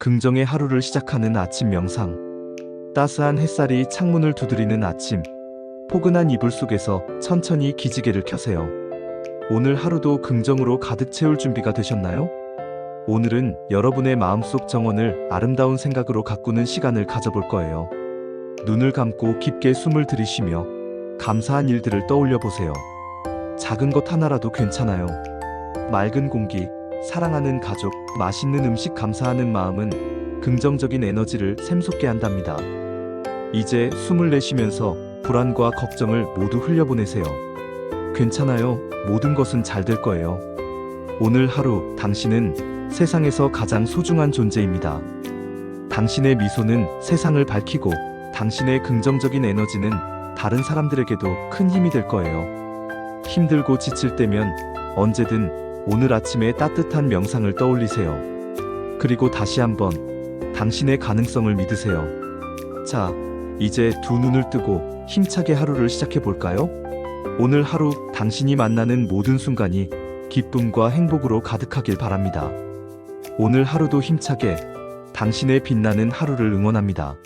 긍정의 하루를 시작하는 아침 명상. 따스한 햇살이 창문을 두드리는 아침. 포근한 이불 속에서 천천히 기지개를 켜세요. 오늘 하루도 긍정으로 가득 채울 준비가 되셨나요? 오늘은 여러분의 마음속 정원을 아름다운 생각으로 가꾸는 시간을 가져볼 거예요. 눈을 감고 깊게 숨을 들이쉬며 감사한 일들을 떠올려 보세요. 작은 것 하나라도 괜찮아요. 맑은 공기, 사랑하는 가족, 맛있는 음식 감사하는 마음은 긍정적인 에너지를 샘솟게 한답니다. 이제 숨을 내쉬면서 불안과 걱정을 모두 흘려보내세요. 괜찮아요. 모든 것은 잘 될 거예요. 오늘 하루 당신은 세상에서 가장 소중한 존재입니다. 당신의 미소는 세상을 밝히고 당신의 긍정적인 에너지는 다른 사람들에게도 큰 힘이 될 거예요. 힘들고 지칠 때면 언제든 오늘 아침에 따뜻한 명상을 떠올리세요. 그리고 다시 한번 당신의 가능성을 믿으세요. 자, 이제 두 눈을 뜨고 힘차게 하루를 시작해 볼까요? 오늘 하루 당신이 만나는 모든 순간이 기쁨과 행복으로 가득하길 바랍니다. 오늘 하루도 힘차게 당신의 빛나는 하루를 응원합니다.